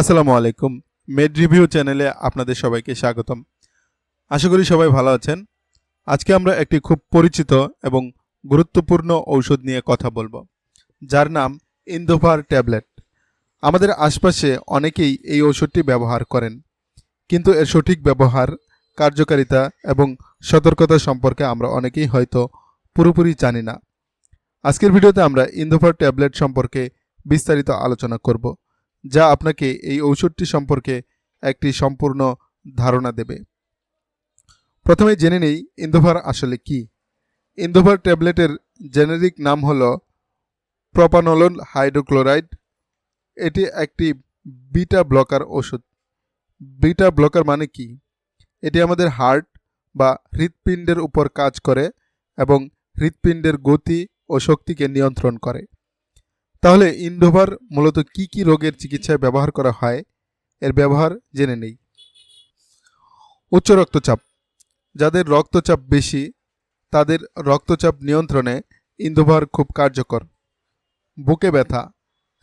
আসসালামু আলাইকুম। Made review চ্যানেলে আপনাদের সবাইকে স্বাগতম। আশা করি সবাই ভালো আছেন। আজকে আমরা একটি খুব পরিচিত এবং গুরুত্বপূর্ণ ঔষধ নিয়ে কথা বলব, যার নাম ইন্দোভার ট্যাবলেট। আমাদের আশপাশে অনেকেই এই ঔষধটি ব্যবহার করেন, কিন্তু এর সঠিক ব্যবহার, কার্যকারিতা এবং সতর্কতা সম্পর্কে আমরা অনেকেই হয়তো পুরোপুরি জানি না। আজকের ভিডিওতে আমরা ইন্দোভার ট্যাবলেট সম্পর্কে বিস্তারিত আলোচনা করব। যা আপনাকে এই ঔষধটি সম্পর্কে একটি সম্পূর্ণ ধারণা দেবে। প্রথমে জেনে নেই ইন্দোভার আসলে কি। ইন্দোভার ট্যাবলেটের জেনেরিক নাম হল প্রপানোলন হাইড্রোক্লোরাইড। এটি একটি বিটা ব্লকার ওষুধ। বিটা ব্লকার মানে কি? এটি আমাদের হার্ট বা হৃৎপিণ্ডের উপর কাজ করে এবং হৃৎপিণ্ডের গতি ও শক্তিকে নিয়ন্ত্রণ করে। তাহলে ইন্ডোভার মূলত কি কি রোগের চিকিৎসায় ব্যবহার করা হয়? এর ব্যবহার জেনে নেই। উচ্চ রক্তচাপ। যাদের রক্তচাপ বেশি, তাদের রক্তচাপ নিয়ন্ত্রণে ইন্দোভার খুব কার্যকর। বুকে ব্যথা।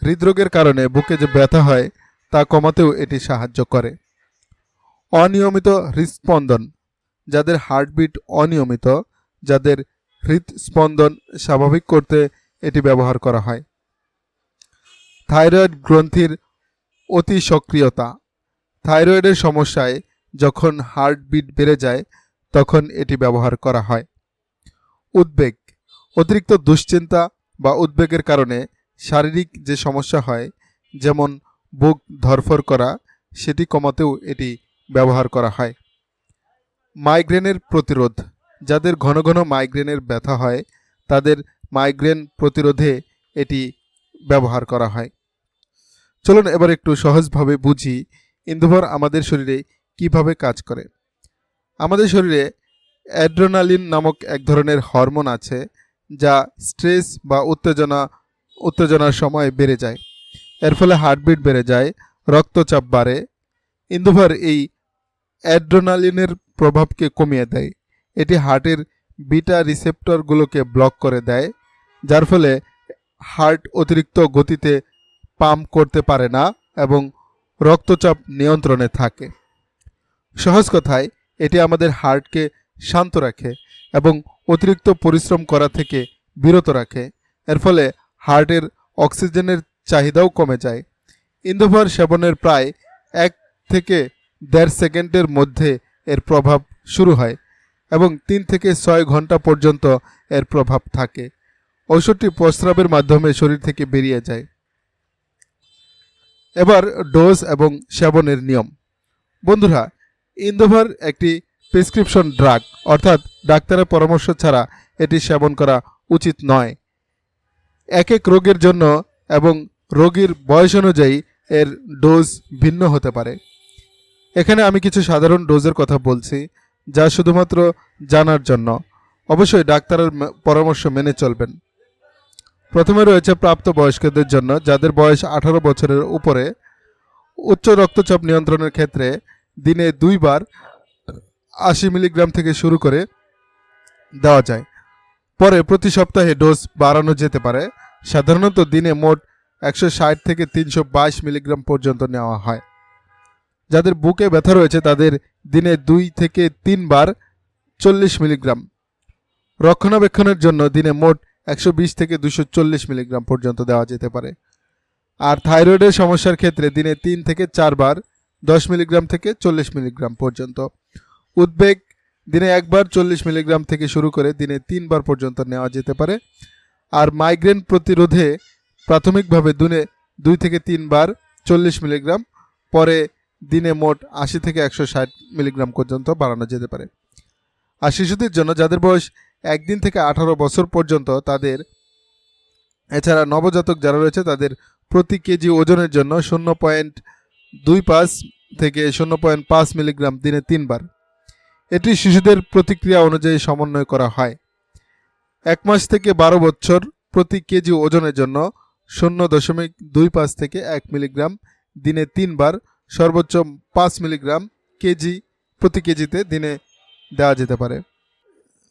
হৃদরোগের কারণে বুকে যে ব্যথা হয়, তা কমাতেও এটি সাহায্য করে। অনিয়মিত হৃদস্পন্দন যাদের হার্টবিট অনিয়মিত, যাদের হৃদস্পন্দন স্বাভাবিক করতে এটি ব্যবহার করা হয়। থাইরয়েড গ্রন্থির অতি সক্রিয়তা। থাইরয়েডের সমস্যায় যখন হার্টবিট বেড়ে যায়, তখন এটি ব্যবহার করা হয়। উদ্বেগ, অতিরিক্ত দুশ্চিন্তা বা উদ্বেগের কারণে শারীরিক যে সমস্যা হয়, যেমন বুক ধরফর করা, সেটি কমাতেও এটি ব্যবহার করা হয়। মাইগ্রেনের প্রতিরোধ, যাদের ঘন ঘন মাইগ্রেনের ব্যথা হয়, তাদের মাইগ্রেন প্রতিরোধে এটি ব্যবহার করা হয়। চলুন এবার একটু সহজভাবে বুঝি ইন্দুভর আমাদের শরীরে কীভাবে কাজ করে। আমাদের শরীরে অ্যাড্রোনালিন নামক এক ধরনের হরমোন আছে, যা স্ট্রেস বা উত্তেজনা, উত্তেজনার সময় বেড়ে যায়। এর ফলে হার্টবিট বেড়ে যায়, রক্তচাপ বাড়ে। ইন্দুভর এই অ্যাড্রোনালিনের প্রভাবকে কমিয়ে দেয়। এটি হার্টের বিটা রিসেপ্টরগুলোকে ব্লক করে দেয়, যার ফলে হার্ট অতিরিক্ত গতিতে পাম্প করতে পারে না এবং রক্তচাপ নিয়ন্ত্রণে থাকে। সহজ কথায়, এটি আমাদের হার্টকে শান্ত রাখে এবং অতিরিক্ত পরিশ্রম করা থেকে বিরত রাখে। এর ফলে হার্টের অক্সিজেনের চাহিদাও কমে যায়। ইন্দোভার সেবনের প্রায় এক থেকে দেড় সেকেন্ডের মধ্যে এর প্রভাব শুরু হয় এবং তিন থেকে ছয় ঘণ্টা পর্যন্ত এর প্রভাব থাকে। ঔষধটি প্রস্রাবের মাধ্যমে শরীর থেকে বেরিয়ে যায়। এবার ডোজ এবং সেবনের নিয়ম। বন্ধুরা, ইন্দোভার একটি প্রেসক্রিপশন ড্রাগ, অর্থাৎ ডাক্তারের পরামর্শ ছাড়া এটি সেবন করা উচিত নয়। এক এক রোগের জন্য এবং রোগীর বয়স অনুযায়ী এর ডোজ ভিন্ন হতে পারে। এখানে আমি কিছু সাধারণ ডোজের কথা বলছি, যা শুধুমাত্র জানার জন্য। অবশ্যই ডাক্তারের পরামর্শ মেনে চলবেন। প্রথমে রয়েছে প্রাপ্ত বয়স্কদের জন্য, যাদের বয়স আঠারো বছরের উপরে। উচ্চ রক্তচাপ নিয়ন্ত্রণের ক্ষেত্রে দিনে দুইবার আশি মিলিগ্রাম থেকে শুরু করে দেওয়া যায়। পরে প্রতি সপ্তাহে ডোজ বাড়ানো যেতে পারে। সাধারণত দিনে মোট একশো ষাট থেকে তিনশো বাইশ মিলিগ্রাম পর্যন্ত নেওয়া হয়। যাদের বুকে ব্যথা রয়েছে, তাদের দিনে দুই থেকে তিনবার চল্লিশ মিলিগ্রাম। রক্ষণাবেক্ষণের জন্য দিনে মোট একশো বিশ থেকে দুশো মিলিগ্রাম পর্যন্ত দেওয়া যেতে পারে। আর থাইরয়েডের সমস্যার ক্ষেত্রে দিনে তিন থেকে চারবার দশ মিলিগ্রাম থেকে চল্লিশ মিলিগ্রাম পর্যন্ত। উদ্বেগ, দিনে একবার চল্লিশ মিলিগ্রাম থেকে শুরু করে দিনে তিনবার পর্যন্ত নেওয়া যেতে পারে। আর মাইগ্রেন প্রতিরোধে প্রাথমিকভাবে দিনে দুই থেকে তিনবার চল্লিশ মিলিগ্রাম, পরে দিনে মোট আশি থেকে একশো ষাট মিলিগ্রাম পর্যন্ত বাড়ানো যেতে পারে। আর শিশুদের জন্য, যাদের বয়স একদিন থেকে আঠারো বছর পর্যন্ত তাদের, এছাড়া নবজাতক যারা রয়েছে তাদের প্রতি কেজি ওজনের জন্য শূন্য পয়েন্ট দুই পাঁচ থেকে শূন্য পয়েন্ট পাঁচ মিলিগ্রাম দিনে তিনবার। এটি শিশুদের প্রতিক্রিয়া অনুযায়ী সমন্বয় করা হয়। এক মাস থেকে বারো বছর প্রতি কেজি ওজনের জন্য শূন্য দশমিক দুই পাঁচ থেকে এক মিলিগ্রাম দিনে তিনবার সর্বোচ্চ পাঁচ মিলিগ্রাম কেজি প্রতি কেজিতে দিনে দেওয়া যেতে পারে।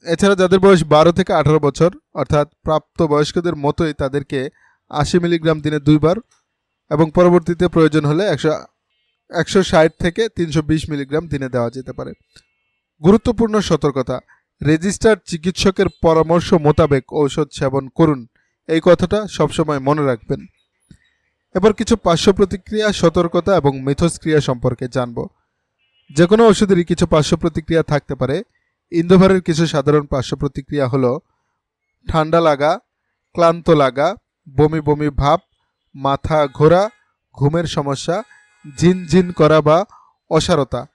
এছাড়া যাদের বয়স বারো থেকে আঠারো বছর, অর্থাৎ প্রাপ্তবয়স্কদের মতোই তাদেরকে আশি মিলিগ্রাম দিনে দুইবার এবং পরবর্তীতে প্রয়োজন হলে একশো একশো ষাট থেকে তিনশো বিশ মিলিগ্রাম দিনে দেওয়া যেতে পারে। গুরুত্বপূর্ণ সতর্কতা, রেজিস্টার্ড চিকিৎসকের পরামর্শ মোতাবেক ঔষধ সেবন করুন। এই কথাটা সবসময় মনে রাখবেন। এবার কিছু পার্শ্ব প্রতিক্রিয়া সতর্কতা এবং মিথস্ক্রিয়া সম্পর্কে জানব। যে কোনো ওষুধেরই কিছু পার্শ্ব প্রতিক্রিয়া থাকতে পারে। ইন্দোভারের কিছু সাধারণ পার্শ্ব প্রতিক্রিয়া হলো ঠান্ডা লাগা, ক্লান্ত লাগা, বমি বমি ভাব, মাথা ঘোরা, ঘুমের সমস্যা ঝিনঝিন করা বা অসারতা।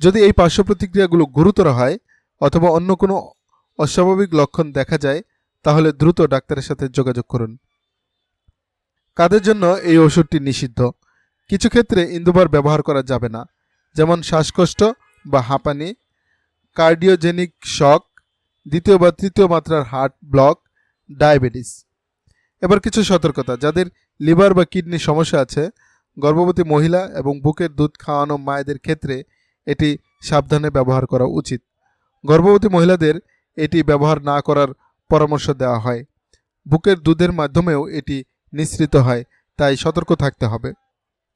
যদি এই পার্শ্ব প্রতিক্রিয়াগুলো গুরুতর হয় অথবা অন্য কোনো অস্বাভাবিক লক্ষণ দেখা যায়, তাহলে দ্রুত ডাক্তারের সাথে যোগাযোগ করুন। কাদের জন্য এই ওষুধটি নিষিদ্ধ? কিছু ক্ষেত্রে ইন্দুবার ব্যবহার করা যাবে না, যেমন শ্বাসকষ্ট বা হাঁপানি কার্ডিওজেনিক শক দ্বিতীয় বা তৃতীয় মাত্রার হার্ট ব্লক ডায়াবেটিস এবার কিছু সতর্কতা, যাদের লিভার বা কিডনি সমস্যা আছে, গর্ভবতী মহিলা এবং বুকের দুধ খাওয়ানো মায়েদের ক্ষেত্রে এটি সাবধানে ব্যবহার করা উচিত। গর্ভবতী মহিলাদের এটি ব্যবহার না করার পরামর্শ দেওয়া হয়। বুকের দুধের মাধ্যমেও এটি নিঃসৃত হয়, তাই সতর্ক থাকতে হবে।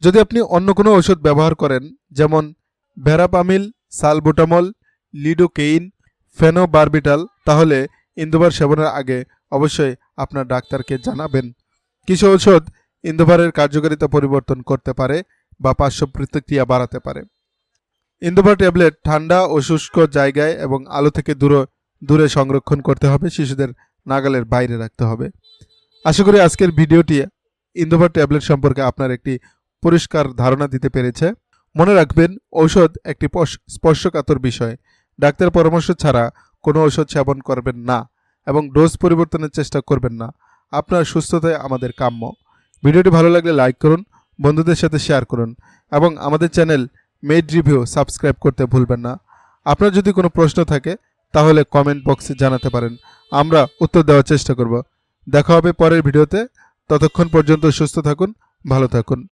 যদি আপনি অন্য কোনো ওষুধ ব্যবহার করেন, যেমন ভ্যারাপামিল সালবুটামল লিডোকেইন, ফেনোবারবিটাল, তাহলে ইন্দুবার সেবনের আগে অবশ্যই আপনার ডাক্তারকে জানাবেন। কিছু ঔষধ ইন্দুবারের কার্যকারিতা পরিবর্তন করতে পারে বা পার্শ্ব প্রতিক্রিয়া বাড়াতে পারে। ইন্দুবার ট্যাবলেট ঠান্ডা ও শুষ্ক জায়গায় এবং আলো থেকে দূরে দূরে সংরক্ষণ করতে হবে, শিশুদের নাগালের বাইরে রাখতে হবে। আশা করি আজকের ভিডিওটি ইন্দোভার ট্যাবলেট সম্পর্কে আপনার একটি পরিষ্কার ধারণা দিতে পেরেছে। মনে রাখবেন, ঔষধ একটি স্পর্শকাতর বিষয়। ডাক্তার পরামর্শ ছাড়া কোনো ওষুধ সেবন করবেন না এবং ডোজ পরিবর্তনের চেষ্টা করবেন না। আপনার সুস্থতায় আমাদের কাম্য। ভিডিওটি ভালো লাগলে লাইক করুন, বন্ধুদের সাথে শেয়ার করুন এবং আমাদের চ্যানেল মেড রিভিউ সাবস্ক্রাইব করতে ভুলবেন না। আপনার যদি কোনো প্রশ্ন থাকে, তাহলে কমেন্ট বক্সে জানাতে পারেন। আমরা উত্তর দেওয়ার চেষ্টা করব। দেখা হবে পরের ভিডিওতে। ততক্ষণ পর্যন্ত সুস্থ থাকুন, ভালো থাকুন।